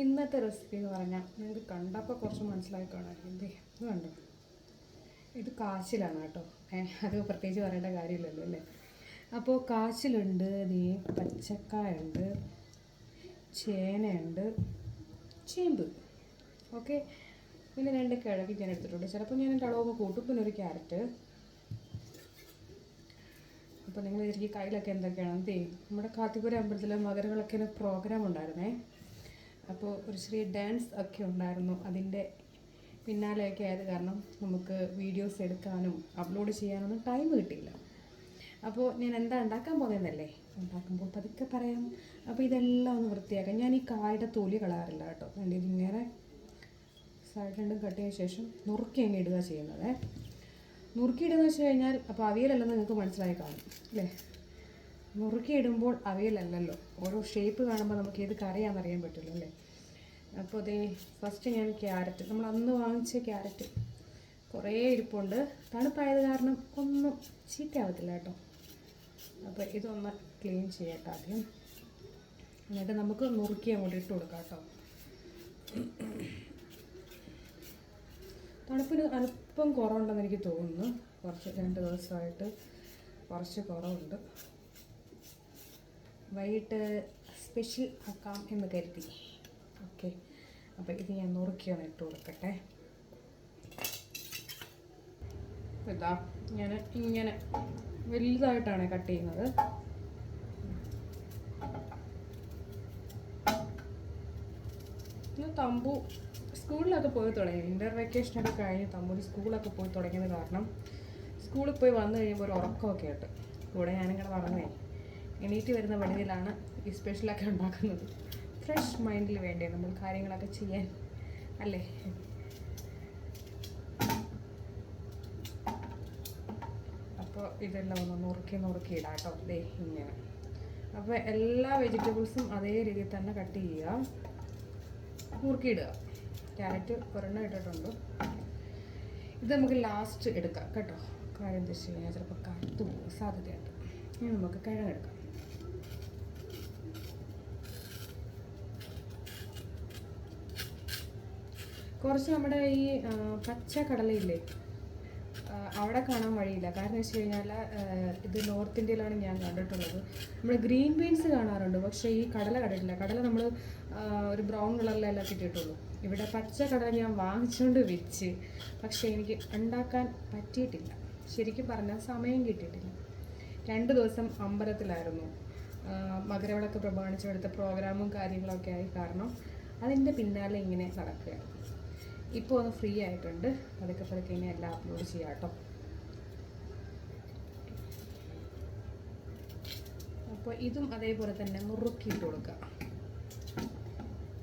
ഇന്നത്തെ റെസിപ്പി എന്ന് പറഞ്ഞാൽ നിങ്ങൾക്ക് കണ്ടപ്പോൾ കുറച്ച് മനസ്സിലായി കാണാമായിരിക്കും എന്തേ? ഇത് കണ്ടോ? ഇത് കാച്ചിലാണ് കേട്ടോ. അത് പ്രത്യേകിച്ച് പറയേണ്ട കാര്യമില്ലല്ലോ അല്ലേ? അപ്പോൾ കാശിലുണ്ട് ദേ പച്ചക്കായുണ്ട് ചേനയുണ്ട് ചേമ്പ്. ഓക്കെ? പിന്നെ രണ്ട് കിഴക്ക് ഞാൻ എടുത്തിട്ടുണ്ട്. ചിലപ്പോൾ ഞാൻ എന്റെ അളവ് കൂട്ടും. പിന്നെ ഒരു ക്യാരറ്റ്. അപ്പോൾ നിങ്ങൾ വിചാരിക്കും കയ്യിലൊക്കെ എന്തൊക്കെയാണ് നമ്മുടെ കാത്തിപുര അമ്പലത്തിലെ മകരവിളക്കിന് പ്രോഗ്രാം ഉണ്ടായിരുന്നേ. അപ്പോൾ ഒരു ചെറിയ ഡാൻസ് ഒക്കെ ഉണ്ടായിരുന്നു. അതിന്റെ പിന്നാലെയൊക്കെ ആയത് കാരണം നമുക്ക് വീഡിയോസ് എടുക്കാനും അപ്ലോഡ് ചെയ്യാനൊന്നും ടൈം കിട്ടിയില്ല. അപ്പോൾ ഞാൻ എന്താ ഉണ്ടാക്കാൻ പോകുന്നതല്ലേ? ഉണ്ടാക്കുമ്പോൾ പതുക്കെ പറയാം. അപ്പോൾ ഇതെല്ലാം ഒന്ന് വൃത്തിയാക്കാം. ഞാൻ ഈ കായുടെ തൊലി കളയാറില്ല കേട്ടോ. എന്റെ ഇതിങ്ങനെ സൈഡ് രണ്ടും കട്ട് ചെയ്ത ശേഷം നുറുക്കി അങ്ങ് ഇടുക ചെയ്യുന്നത്. നുറുക്കിയിടുന്ന വെച്ച് കഴിഞ്ഞാൽ അപ്പോൾ അവിയലല്ലെന്ന് നിങ്ങൾക്ക് മനസ്സിലായി കാണും അല്ലേ? നുറുക്കിയിടുമ്പോൾ അവയിലല്ലല്ലോ. ഓരോ ഷേപ്പ് കാണുമ്പോൾ നമുക്ക് ഏത് കറിയാന്ന് അറിയാൻ പറ്റുമല്ലോ അല്ലേ? അപ്പോൾ അതേ ഫസ്റ്റ് ഞാൻ ക്യാരറ്റ് നമ്മൾ അന്ന് വാങ്ങിച്ച ക്യാരറ്റ് കുറേ ഇരിപ്പുണ്ട്. തണുപ്പായത് കാരണം ഒന്നും ചീത്തയാവത്തില്ല കേട്ടോ. അപ്പോൾ ഇതൊന്ന് ക്ലീൻ ചെയ്യട്ടെ ആദ്യം. എന്നിട്ട് നമുക്ക് നുറുക്കി അങ്ങോട്ട് ഇട്ട് കൊടുക്കാം കേട്ടോ. തണുപ്പിന് അല്പം കുറവുണ്ടെന്ന് എനിക്ക് തോന്നുന്നു. കുറച്ച് രണ്ട് ദിവസമായിട്ട് കുറച്ച് കുറവുണ്ട്. വൈകിട്ട് സ്പെഷ്യൽ ആക്കാം എന്ന് കരുതി. ഓക്കെ അപ്പോൾ ഇത് ഞാൻ നുറുക്കിയാണ് ഇട്ട് കൊടുക്കട്ടെ. ഇതാ ഞാൻ ഇങ്ങനെ. വലുതായിട്ടാണ് കട്ട് ചെയ്യുന്നത്. തമ്പു സ്കൂളിലൊക്കെ പോയി തുടങ്ങി. വിന്റർ വെക്കേഷനൊക്കെ കഴിഞ്ഞ് തമ്പൂരി സ്കൂളൊക്കെ പോയി തുടങ്ങിയത് കാരണം സ്കൂളിൽ പോയി വന്നു കഴിയുമ്പോൾ ഒരു ഉറക്കമൊക്കെ ആയിട്ട്. കൂടെ ഞാനിങ്ങനെ പറഞ്ഞേ എണീറ്റ് വരുന്ന പണിയിലാണ് ഈ സ്പെഷ്യലൊക്കെ ഉണ്ടാക്കുന്നത്. ഫ്രഷ് മൈൻഡിൽ വേണ്ടേ നമ്മൾ കാര്യങ്ങളൊക്കെ ചെയ്യാൻ? അല്ലേ? അപ്പോൾ ഇതെല്ലാം ഒന്ന് നുറുക്കി നുറുക്കി ഇടാം കേട്ടോ. ദേ ഇങ്ങനെ. അപ്പോൾ എല്ലാ വെജിറ്റബിൾസും അതേ രീതിയിൽ തന്നെ കട്ട് ചെയ്യുക. നുറുക്കിയിടുക. ക്യാരറ്റ് ഒരെണ്ണം ഇട്ടിട്ടുണ്ട്. ഇത് നമുക്ക് ലാസ്റ്റ് എടുക്കാം കേട്ടോ. കാര്യം എന്താ വെച്ച് കഴിഞ്ഞാൽ ചിലപ്പോൾ കറുത്തു പോകും. സാധ്യതയുണ്ട്. ഇനി നമുക്ക് കിഴങ്ങെടുക്കാം കുറച്ച് നമ്മുടെ ഈ പച്ച കടലയില്ലേ? അവിടെ കാണാൻ വഴിയില്ല. കാരണം വെച്ച് കഴിഞ്ഞാൽ ഇത് നോർത്ത് ഇന്ത്യയിലാണ് ഞാൻ കണ്ടിട്ടുള്ളത്. നമ്മൾ ഗ്രീൻ ബീൻസ് കാണാറുണ്ട്. പക്ഷേ ഈ കടല കണ്ടിട്ടില്ല. കടല നമ്മൾ ഒരു ബ്രൗൺ കളറിലെല്ലാം കിട്ടിയിട്ടുള്ളൂ. ഇവിടെ പച്ച കടല ഞാൻ വാങ്ങിച്ചുകൊണ്ട് വെച്ച് പക്ഷേ എനിക്ക് ഉണ്ടാക്കാൻ പറ്റിയിട്ടില്ല. ശരിക്കും പറഞ്ഞാൽ സമയം കിട്ടിയിട്ടില്ല. രണ്ട് ദിവസം അമ്പലത്തിലായിരുന്നു. മകരവിളക്ക് പ്രമാണിച്ചെടുത്ത പ്രോഗ്രാമും കാര്യങ്ങളൊക്കെ ആയി കാരണം അതിന്റെ പിന്നാലെ ഇങ്ങനെ നടക്കുകയാണ്. ഇപ്പോൾ ഒന്ന് ഫ്രീ ആയിട്ടുണ്ട്. പതുക്കെ പതുക്കെ ഇനി എല്ലാം അപ്ലോഡ് ചെയ്യാം കേട്ടോ. അപ്പോൾ ഇതും അതേപോലെ തന്നെ നുറുക്കിയിട്ട് കൊടുക്കുക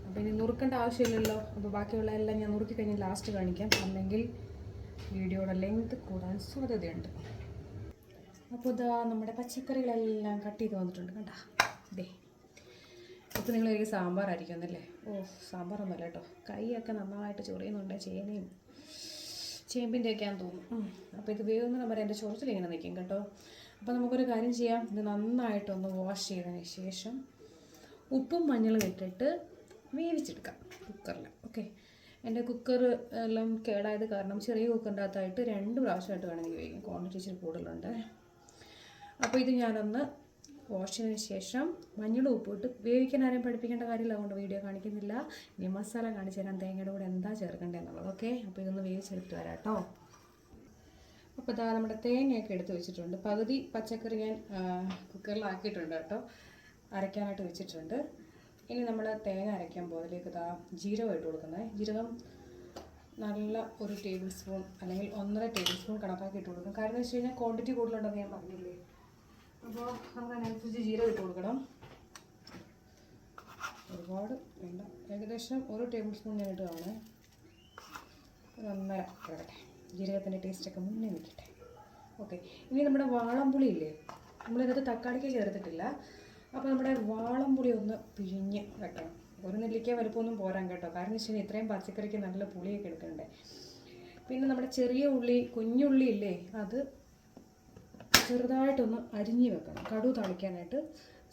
അപ്പോൾ ഇനി നുറുക്കേണ്ട ആവശ്യമില്ലല്ലോ. അപ്പോൾ ബാക്കിയുള്ള എല്ലാം ഞാൻ നുറുക്കി കഴിഞ്ഞ് ലാസ്റ്റ് കാണിക്കാം. അല്ലെങ്കിൽ വീഡിയോയുടെ ലെങ്ത് കൂടാൻ സാധ്യതയുണ്ട്. അപ്പോൾ ഇതാ നമ്മുടെ പച്ചക്കറികളെല്ലാം കട്ട് ചെയ്ത് വന്നിട്ടുണ്ട് കണ്ടാ? ദേ. ഇപ്പോൾ നിങ്ങൾ എനിക്ക് സാമ്പാറായിരിക്കും എന്നല്ലേ ഓ സാമ്പാറൊന്നുമല്ല കേട്ടോ. കൈയൊക്കെ നന്നായിട്ട് ചൊറിയുന്നുണ്ട് ചേനയും ചേമ്പിന്റെയൊക്കെയാന്ന് തോന്നുന്നു. അപ്പോൾ ഇത് വേവുന്ന വരെ എന്റെ ചൊറിച്ചിൽ ഇങ്ങനെ നിൽക്കും കേട്ടോ. അപ്പോൾ നമുക്കൊരു കാര്യം ചെയ്യാം. ഇത് നന്നായിട്ടൊന്ന് വാഷ് ചെയ്തതിന് ശേഷം ഉപ്പും മഞ്ഞളും ഇട്ടിട്ട് വേവിച്ചെടുക്കാം കുക്കറിൽ ഓക്കെ? എന്റെ കുക്കർ എല്ലാം കേടായത് കാരണം ചെറിയ കുക്കറിന്റെ അകത്തായിട്ട് രണ്ട് പ്രാവശ്യമായിട്ട് വേണമെങ്കിൽ വേവിക്കും ക്വാണ്ടിറ്റി ഇച്ചിരി കൂടുതലുണ്ട്. അപ്പോൾ ഇത് ഞാനൊന്ന് വാഷ് ചെയ്തതിന് ശേഷം മഞ്ഞളും ഉപ്പും ഇട്ട് വേവിക്കാൻ ആരെയും പഠിപ്പിക്കേണ്ട കാര്യമില്ല. അതുകൊണ്ട് വീഡിയോ കാണിക്കുന്നില്ല. ഇനി മസാല കാണിച്ചു തരാം. തേങ്ങയുടെ കൂടെ എന്താ ചേർക്കേണ്ടതെന്നുള്ളത് ഓക്കെ അപ്പോൾ ഇതൊന്ന് വേവിച്ചെടുത്ത് വരാം കേട്ടോ. അപ്പോൾ ഇതാ നമ്മുടെ തേങ്ങയൊക്കെ എടുത്ത് വെച്ചിട്ടുണ്ട്. പകുതി പച്ചക്കറി ഞാൻ കുക്കറിലാക്കിയിട്ടുണ്ട് കേട്ടോ. അരയ്ക്കാനായിട്ട് വെച്ചിട്ടുണ്ട്. ഇനി നമ്മൾ തേങ്ങ അരയ്ക്കാൻ പോകുന്നതിലേക്ക് ഇതാ ജീരകം ഇട്ട് കൊടുക്കുന്നത്. ജീരകം നല്ല ഒരു ടേബിൾ സ്പൂൺ അല്ലെങ്കിൽ ഒന്നര ടേബിൾ സ്പൂൺ കണക്കാക്കി ഇട്ട് കൊടുക്കും. കാരണം എന്ന് വെച്ച് കഴിഞ്ഞാൽ ക്വാണ്ടിറ്റി കൂടുതലുണ്ടെന്ന് ഞാൻ പറഞ്ഞില്ലേ? അപ്പോൾ നമുക്ക് അതിനനുസരിച്ച് ജീരകം ഇട്ട് കൊടുക്കണം. ഒരുപാട് വേണ്ട. ഏകദേശം ഒരു ടേബിൾ സ്പൂൺ ഞാൻ ഇടുകയാണ്. ഒരു ഒന്നര കിടക്കട്ടെ ജീരകത്തിന്റെ ടേസ്റ്റൊക്കെ മുന്നേ നിൽക്കട്ടെ. ഓക്കെ ഇനി നമ്മുടെ വാളംപുളി ഇല്ലേ? നമ്മളിതിനകത്ത് തക്കാളിക്ക് ചേർത്തിട്ടില്ല. അപ്പോൾ നമ്മുടെ വാളംപുളി ഒന്ന് പിഴിഞ്ഞ് വെക്കണം. ഒരു നെല്ലിക്ക വലുപ്പമൊന്നും പോരാൻ കേട്ടോ. കാരണം വെച്ച് കഴിഞ്ഞാൽ ഇത്രയും പച്ചക്കറിക്ക് നല്ല പുളിയൊക്കെ എടുക്കണ്ടേ. പിന്നെ നമ്മുടെ ചെറിയ ഉള്ളി കുഞ്ഞുള്ളി ഇല്ലേ? അത് ചെറുതായിട്ടൊന്ന് അരിഞ്ഞ് വെക്കണം. കടു തളിക്കാനായിട്ട്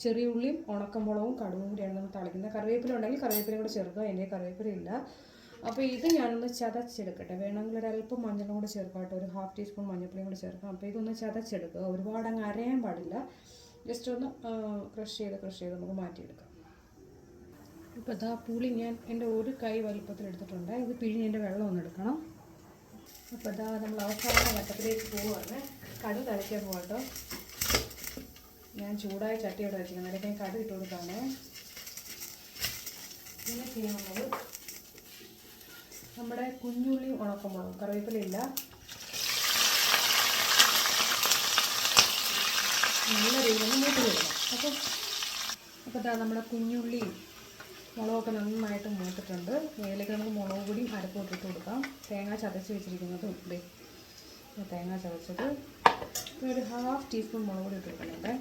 ചെറിയ ഉള്ളിയും ഉണക്കമുളകും കടുവും കൂടിയാണ് നമ്മൾ തളിക്കുന്നത്. കറിവേപ്പില ഉണ്ടെങ്കിൽ കറിവേപ്പില കൂടെ ചേർക്കുക എന്റെ കറിവേപ്പില ഇല്ല. അപ്പോൾ ഇത് ഞാനൊന്ന് ചതച്ചെടുക്കട്ടെ. വേണമെങ്കിൽ ഒരു അല്പം മഞ്ഞളും കൂടെ ചേർക്കാം ഒരു ഹാഫ് ടീസ്പൂൺ മഞ്ഞൾപ്പൊടിയും കൂടെ ചേർക്കാം. അപ്പോൾ ഇതൊന്ന് ചതച്ചെടുക്കുക. ഒരുപാട് അങ്ങ് അരയാൻ പാടില്ല. ജസ്റ്റ് ഒന്ന് ക്രഷ് ചെയ്ത് ക്രഷ് ചെയ്ത് നമുക്ക് മാറ്റിയെടുക്കാം. ഇപ്പോൾ ഇതാ പുളി ഞാൻ എന്റെ ഒരു കൈ വലുപ്പത്തിൽ എടുത്തിട്ടുണ്ട്. ഇത് പിഴിഞ്ഞ് എന്റെ വെള്ളം ഒന്ന് എടുക്കണം. അപ്പോൾ ഇതാ നമ്മൾ അവസാന ഘട്ടത്തിലേക്ക് പോവുകയാണ് കടു തളിക്കാൻ പോകട്ടോ. ഞാൻ ചൂടായ ചട്ടിയോടെ വെച്ചിരിക്കുന്നത് അതിലേക്ക് ഞാൻ കടു ഇട്ട് കൊടുക്കാണേ പിന്നെ ചെയ്യാനുള്ളത് നമ്മുടെ കുഞ്ഞുള്ളി ഉണക്കമുളകും. കറിവേപ്പിലയില്ല നല്ല രീതിയിൽ മൂട്ടി കൊടുക്കണം അപ്പം അപ്പോൾ ഇതാ നമ്മുടെ കുഞ്ഞുള്ളിയും മുളകൊക്കെ നന്നായിട്ട് മൂത്തിട്ടുണ്ട്. മേലേക്ക് നമുക്ക് മുളക് പൊടിയും അരപ്പ് ഇട്ടിട്ട് കൊടുക്കാം. തേങ്ങ ചതച്ച് വെച്ചിരിക്കുന്നതും ഇതേ തേങ്ങ ചതച്ചത്. ഒരു ഹാഫ് ടീസ്പൂൺ മുളക് പൊടി ഇട്ട് കൊടുക്കുന്നുണ്ട്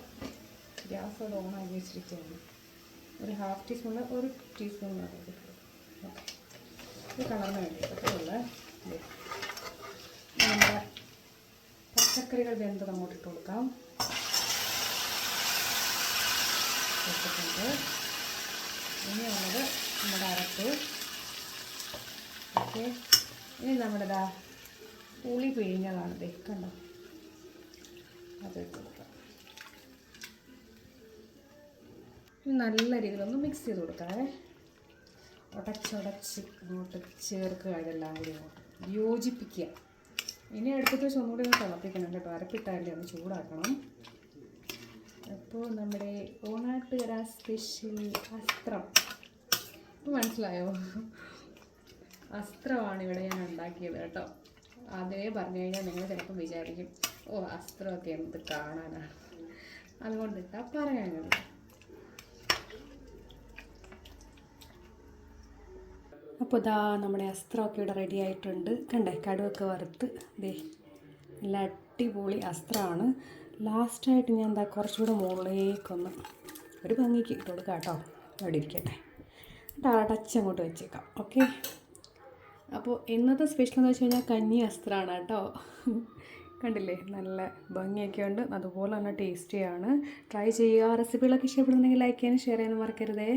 ഗ്യാസ് അത് ഓണാക്കി വെച്ചിരിക്കുകയാണ്. ഒരു ഹാഫ് ടീസ്പൂണ് ഒരു ടീസ്പൂൺ മുളക് പൊടി ഇട്ട് കൊടുക്കും ഓക്കെ ഇത് കളറിന് വേണ്ടി അത്രയുള്ള നമ്മുടെ പച്ചക്കറികൾ വെന്തത് അങ്ങോട്ട് ഇട്ട് കൊടുക്കാം. ഇനി ഇനിയുള്ളത് നമ്മുടെ അരപ്പ്. ഓക്കെ ഇനി നമ്മുടെ ദാ പുളി പിഴിഞ്ഞതാണ്. കണ്ടോ? അത് ഇട്ട് കൊടുക്കാം നല്ല രീതിയിലൊന്ന് മിക്സ് ചെയ്ത് കൊടുക്കാവേ. ഉടച്ചുടച്ച് അങ്ങോട്ട് ചേർക്കുക ഇതെല്ലാം കൂടി യോജിപ്പിക്കുക. ഇനി അടുപ്പത്ത് വെച്ച് ഒന്നുകൂടി ഒന്ന് തിളപ്പിക്കണം കേട്ടോ. അരപ്പിട്ടാലേ ഒന്ന് ചൂടാക്കണം. അപ്പോൾ നമ്മുടെ ഓണാട്ടുകര സ്പെഷ്യൽ അസ്ത്രം. മനസ്സിലായോ? അസ്ത്രമാണ് ഇവിടെ ഞാൻ ഉണ്ടാക്കിയത് കേട്ടോ. അതേ പറഞ്ഞു കഴിഞ്ഞാൽ നിങ്ങൾ ചിലപ്പം വിചാരിക്കും. ഓ അസ്ത്രമൊക്കെ എന്ത് കാണാനാണ് അതുകൊണ്ടിട്ടാ പറയാനുള്ളത് അപ്പോൾ ഇതാ നമ്മുടെ അസ്ത്രമൊക്കെ ഇവിടെ റെഡി ആയിട്ടുണ്ട്. കണ്ടേ കടുവൊക്കെ വറുത്ത്. ദേ നല്ല അടിപൊളി അസ്ത്രമാണ്. ലാസ്റ്റായിട്ട് ഞാൻ എന്താ കുറച്ചുകൂടെ മുകളിലേക്കൊന്ന് ഒരു ഭംഗിക്ക് ഇട്ട് കൊടുക്കാം കേട്ടോ. അവിടെ ഇരിക്കട്ടെ. അടച്ചങ്ങോട്ട് വെച്ചേക്കാം. ഓക്കെ അപ്പോൾ ഇന്നത്തെ സ്പെഷ്യൽ എന്ന് വെച്ച് കഴിഞ്ഞാൽ കഞ്ഞി അസ്ത്രമാണ് കേട്ടോ. കണ്ടില്ലേ? നല്ല ഭംഗിയൊക്കെ ഉണ്ട്. അതുപോലെ തന്നെ ടേസ്റ്റിയാണ്. ട്രൈ ചെയ്യുക. റെസിപ്പികളൊക്കെ ഇഷ്ടപ്പെടുന്നെങ്കിൽ ലൈക്ക് ചെയ്യാനും ഷെയർ ചെയ്യാനും മറക്കരുതേ.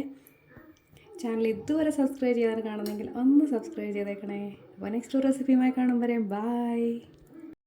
ചാനൽ ഇതുവരെ സബ്സ്ക്രൈബ് ചെയ്യാതെ കാണുന്നെങ്കിൽ ഒന്ന് സബ്സ്ക്രൈബ് ചെയ്തേക്കണേ. അപ്പോൾ നെക്സ്റ്റ് റെസിപ്പിയുമായി കാണും വരെ. ബൈ